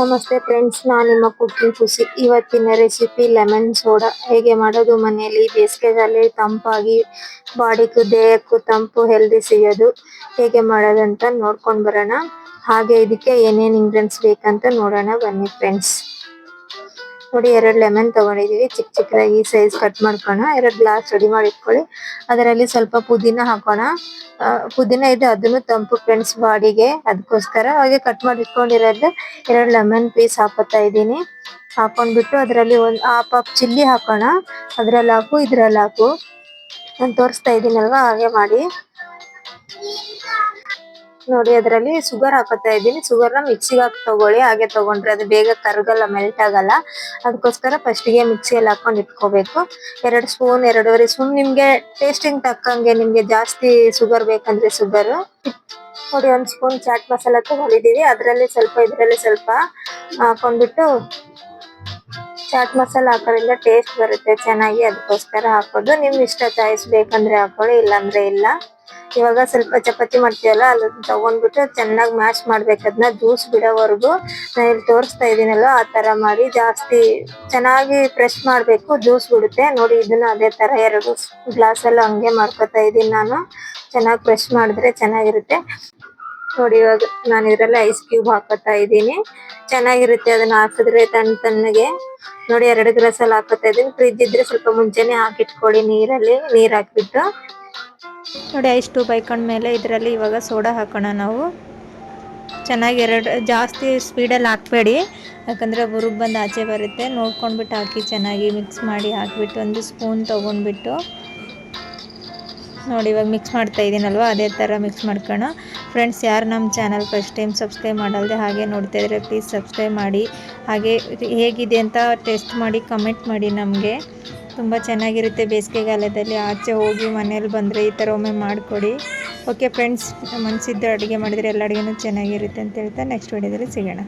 ನಮಸ್ತೆ ಫ್ರೆಂಡ್ಸ್ ನಾನು ನಿಮ್ಮ ಕುಕಿಂಗ್ ಖುಷಿ. ಇವತ್ತಿನ ರೆಸಿಪಿ ಲೆಮನ್ ಸೋಡಾ ಹೇಗೆ ಮಾಡೋದು? ಮನೆಯಲ್ಲಿ ಬೇಸಿಗೆಗಾಲಿ ತಂಪಾಗಿ ಬಾಡಿಗೂ ದೇಹಕ್ಕೂ ತಂಪು ಹೆಲ್ದಿ ಸಿಗೋದು. ಹೇಗೆ ಮಾಡೋದಂತ ನೋಡ್ಕೊಂಡು ಬರೋಣ. ಹಾಗೆ ಇದಕ್ಕೆ ಏನೇನು ಇಂಗ್ರೀಡಿಯೆಂಟ್ಸ್ ಬೇಕಂತ ನೋಡೋಣ. ಬನ್ನಿ ಫ್ರೆಂಡ್ಸ್ ನೋಡಿ ಎರಡು ಲೆಮನ್ ತಗೊಂಡಿದೀವಿ. ಚಿಕ್ಕ ಚಿಕ್ಕದಾಗಿ ಸೈಜ್ ಕಟ್ ಮಾಡ್ಕೋಣ ಎರಡು ಗ್ಲಾಸ್ ರೆಡಿ ಮಾಡಿ ಇಟ್ಕೊಳ್ಳಿ ಅದರಲ್ಲಿ ಸ್ವಲ್ಪ ಪುದೀನ ಹಾಕೋಣ. ಪುದೀನ ಇದೆ, ಅದನ್ನು ತಂಪು ಫ್ರೆಂಡ್ಸ್ ಬಾಡಿಗೆ. ಅದಕ್ಕೋಸ್ಕರ ಹಾಗೆ ಕಟ್ ಮಾಡಿ ಇಟ್ಕೊಂಡಿರೋದು ಎರಡು ಲೆಮನ್ ಪೀಸ್ ಹಾಕೋತಾ ಇದ್ದೀನಿ. ಹಾಕೊಂಡ್ಬಿಟ್ಟು ಅದರಲ್ಲಿ ಒಂದು ಹಾಫ್ ಹಾಫ್ ಚಿಲ್ಲಿ ಹಾಕೋಣ. ಅದ್ರಲ್ಲಿ ಹಾಕು, ಇದ್ರಲ್ಲಿ ಹಾಕು. ನಾನು ತೋರಿಸ್ತಾ ಇದ್ದೀನಲ್ವಾ? ಹಾಗೆ ಮಾಡಿ. ನೋಡಿ, ಅದರಲ್ಲಿ ಶುಗರ್ ಹಾಕೋತಾ ಇದ್ದೀನಿ. ಶುಗರ್ನ ಮಿಕ್ಸಿಗೆ ಹಾಕಿ ತಗೊಳ್ಳಿ. ಹಾಗೆ ತಗೊಂಡ್ರೆ ಅದು ಬೇಗ ಕರಗಲ್ಲ ಮೆಲ್ಟ್ ಆಗಲ್ಲ. ಅದಕ್ಕೋಸ್ಕರ ಫಸ್ಟ್ಗೆ ಮಿಕ್ಸಿಯಲ್ಲಿ ಹಾಕೊಂಡು ಇಟ್ಕೋಬೇಕು. ಎರಡು ಸ್ಪೂನ್ ಎರಡೂವರೆ ಸ್ಪೂನ್ ನಿಮ್ಗೆ ಟೇಸ್ಟಿಂಗ್ ತಕ್ಕಂಗೆ ನಿಮ್ಗೆ ಜಾಸ್ತಿ ಶುಗರ್ ಬೇಕಂದ್ರೆ ಶುಗರ್ ನೋಡಿ, ಒಂದು ಸ್ಪೂನ್ ಚಾಟ್ ಮಸಾಲ ತಗೊಂಡಿದೀವಿ ಅದರಲ್ಲಿ ಸ್ವಲ್ಪ, ಇದರಲ್ಲಿ ಸ್ವಲ್ಪ ಹಾಕೊಂಡ್ಬಿಟ್ಟು ಚಾಟ್ ಮಸಾಲ ಹಾಕೋದ್ರಿಂದ ಟೇಸ್ಟ್ ಬರುತ್ತೆ, ಚೆನ್ನಾಗಿ ಅದಕ್ಕೋಸ್ಕರ ಹಾಕೋದು. ನಿಮ್ ಇಷ್ಟ ಚಾಯ್ಸ್ ಬೇಕಂದ್ರೆ ಹಾಕೊಳ್ಳಿ, ಇಲ್ಲಾಂದ್ರೆ ಇಲ್ಲ. ಇವಾಗ ಸ್ವಲ್ಪ ಚಪಾತಿ ಮಾಡ್ತೀವಲ್ಲ ಅದನ್ನ ತಗೊಂಡ್ಬಿಟ್ಟು ಚೆನ್ನಾಗಿ ಮ್ಯಾಶ್ ಮಾಡ್ಬೇಕು. ಅದನ್ನ ಜ್ಯೂಸ್ ಬಿಡೋವರೆಗೂ ನಾನು ಇಲ್ಲಿ ತೋರಿಸ್ತಾ ಇದ್ದೀನಲ್ಲ ಆ ತರ ಮಾಡಿ ಜಾಸ್ತಿ ಚೆನ್ನಾಗಿ ಫ್ರೆಶ್ ಮಾಡ್ಬೇಕು ಜ್ಯೂಸ್ ಬಿಡುತ್ತೆ. ನೋಡಿ, ಇದನ್ನ ಅದೇ ತರ ಎರಡು ಗ್ಲಾಸ್ ಎಲ್ಲ ಹಂಗೆ ಮಾಡ್ಕೊತಾ ಇದೀನಿ ನಾನು. ಚೆನ್ನಾಗಿ ಫ್ರೆಶ್ ಮಾಡಿದ್ರೆ ಚೆನ್ನಾಗಿರುತ್ತೆ. ನೋಡಿ, ಇವಾಗ ನಾನು ಇದ್ರಲ್ಲಿ ಐಸ್ ಕ್ಯೂಬ್ ಹಾಕೋತಾ ಇದ್ದೀನಿ. ಚೆನ್ನಾಗಿರುತ್ತೆ ಅದನ್ನ ಹಾಕಿದ್ರೆ ತಣ್ಣ ತಣ್ಣಗೆ ನೋಡಿ, ಎರಡು ಗ್ಲಾಸ್ ಅಲ್ಲಿ ಹಾಕೋತಾ ಇದ್ದೀನಿ. ಫ್ರಿಜ್ ಇದ್ರೆ ಸ್ವಲ್ಪ ಮುಂಚೆನೆ ಹಾಕಿಟ್ಕೊಳ್ಳಿ ನೀರಲ್ಲಿ, ನೀರ್ ಹಾಕ್ಬಿಟ್ಟು. ನೋಡಿ ಐಸ್ ಟ್ಯೂಬ್ ಹಾಕೊಂಡ್ಮೇಲೆ ಇದರಲ್ಲಿ ಇವಾಗ ಸೋಡಾ ಹಾಕೋಣ ನಾವು. ಚೆನ್ನಾಗಿ ಎರಡು, ಜಾಸ್ತಿ ಸ್ಪೀಡಲ್ಲಿ ಹಾಕ್ಬೇಡಿ. ಯಾಕಂದರೆ ಬುರುಗ್ ಬಂದು ಆಚೆ ಬರುತ್ತೆ. ನೋಡ್ಕೊಂಡ್ಬಿಟ್ಟು ಹಾಕಿ ಚೆನ್ನಾಗಿ ಮಿಕ್ಸ್ ಮಾಡಿ ಹಾಕಿಬಿಟ್ಟು ಒಂದು ಸ್ಪೂನ್ ತೊಗೊಂಡ್ಬಿಟ್ಟು. ನೋಡಿ, ಇವಾಗ ಮಿಕ್ಸ್ ಮಾಡ್ತಾ ಇದ್ದೀನಲ್ವ ಅದೇ ಥರ ಮಿಕ್ಸ್ ಮಾಡ್ಕೋಣ ಫ್ರೆಂಡ್ಸ್ ಯಾರು ನಮ್ಮ ಚಾನಲ್ ಫಸ್ಟ್ ಟೈಮ್ ಸಬ್ಸ್ಕ್ರೈಬ್ ಮಾಡಲ್ದೆ ಹಾಗೆ ನೋಡ್ತಾ ಇದ್ರೆ ಪ್ಲೀಸ್ ಸಬ್ಸ್ಕ್ರೈಬ್ ಮಾಡಿ. ಹಾಗೆ ಹೇಗಿದೆ ಅಂತ ಟೆಸ್ಟ್ ಮಾಡಿ ಕಮೆಂಟ್ ಮಾಡಿ ನಮಗೆ. ತುಂಬ ಚೆನ್ನಾಗಿರುತ್ತೆ ಬೇಸಿಗೆಗಾಲದಲ್ಲಿ. ಆಚೆ ಹೋಗಿ ಮನೇಲಿ ಬಂದರೆ ಈ ಥರ ಒಮ್ಮೆ ಮಾಡಿಕೊಡಿ. ಓಕೆ ಫ್ರೆಂಡ್ಸ್ ಮನಸ್ಸಿದ್ದು ಅಡುಗೆ ಮಾಡಿದರೆ ಎಲ್ಲ ಅಡುಗೆನೂ ಚೆನ್ನಾಗಿರುತ್ತೆ ಅಂತ ಹೇಳ್ತಾ ನೆಕ್ಸ್ಟ್ ವೀಡಿಯೋದಲ್ಲಿ ಸಿಗೋಣ.